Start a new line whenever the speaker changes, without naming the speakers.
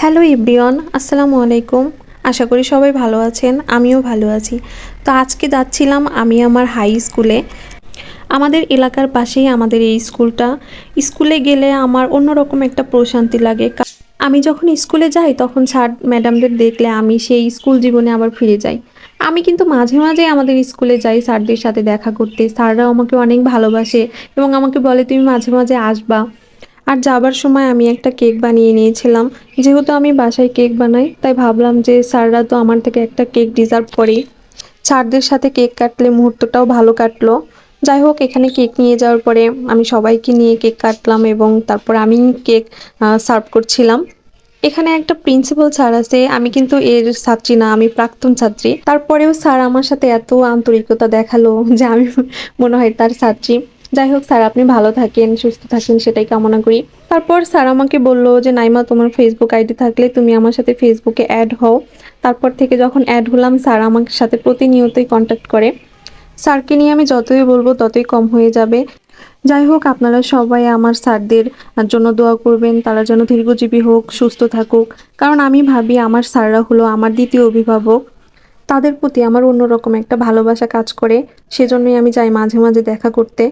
Hello ইব্রিয়ন আসসালামু আলাইকুম। আশা করি সবাই ভালো আছেন, আমিও ভালো আছি। তো আজকে যাচ্ছিলাম আমি আমার হাই স্কুলে। আমাদের এলাকার পাশেই আমাদের এই স্কুলটা। স্কুলে গেলে আমার অন্যরকম একটা প্রশান্তি লাগে। আমি যখন স্কুলে যাই, তখন স্যার, ম্যাডামদের দেখলে আমি সেই স্কুল জীবনে আবার ফিরে যাই। আমি কিন্তু মাঝে মাঝে আমাদের স্কুলে যাই স্যারদের সাথে দেখা করতে। স্যাররাও আমাকে অনেক ভালোবাসে এবং আমাকে বলে, তুমি মাঝে মাঝে আসবা। আর যাবার সময় আমি একটা কেক বানিয়ে নিয়েছিলাম। যেহেতু আমি বাসায় কেক বানাই, তাই ভাবলাম যে স্যাররা তো আমার থেকে একটা কেক ডিজার্ভ করেই স্যারদের সাথে কেক কাটলে মুহূর্তটাও ভালো কাটলো। যাই হোক, এখানে কেক নিয়ে যাওয়ার পরে আমি সবাইকে নিয়ে কেক কাটলাম এবং তারপর আমি কেক সার্ভ করছিলাম। এখানে একটা প্রিন্সিপাল স্যার আছে, আমি কিন্তু এর ছাত্রী না, আমি প্রাক্তন ছাত্রী। তারপরেও স্যার আমার সাথে এত আন্তরিকতা দেখাল যে আমি মনে হয় তার ছাত্রী। যাই হোক, স্যার, আপনি ভালো থাকেন, সুস্থ থাকেন, সেটাই কামনা করি। তারপর স্যার আমাকে বলল যে, নাইমা, তোমার ফেসবুক আইডি থাকলে তুমি আমার সাথে ফেসবুকে অ্যাড হও। তারপর থেকে যখন অ্যাড হলাম, স্যার আমার সাথে প্রতিনিয়তই কন্ট্যাক্ট করে। স্যারকে নিয়ে আমি যতই বলব, ততই কম হয়ে যাবে। যাই হোক, আপনারা সবাই আমার স্যারদের জন্য দোয়া করবেন, তারা যেন দীর্ঘজীবী হোক, সুস্থ থাকুক। কারণ আমি ভাবি, আমার স্যাররা হলো আমার দ্বিতীয় অভিভাবক। তাদের প্রতি আমার অন্যরকম একটা ভালোবাসা কাজ করে। সেজন্যই আমি যাই মাঝে মাঝে দেখা করতে।